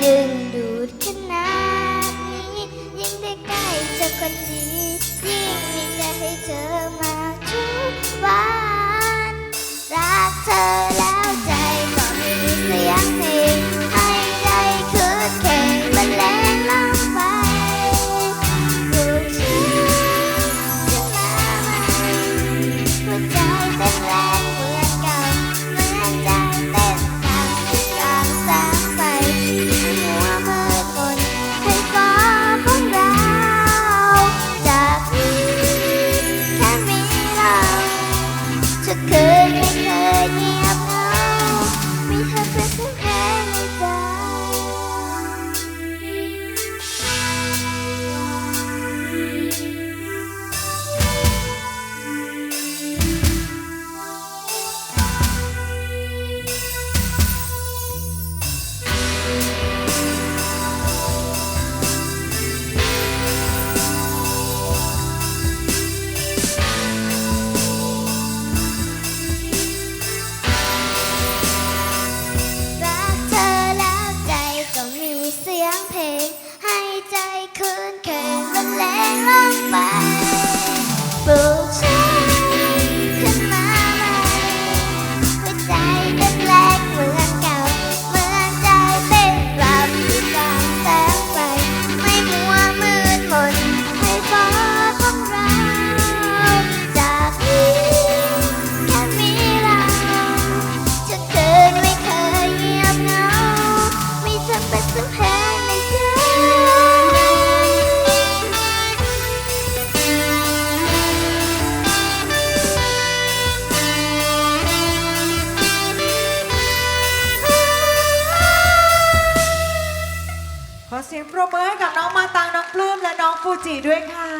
Yeah. 谁浪漫？ เสียงปรบมือให้กับน้องมาตังน้องปลื้มและน้องฟูจิด้วยค่ะ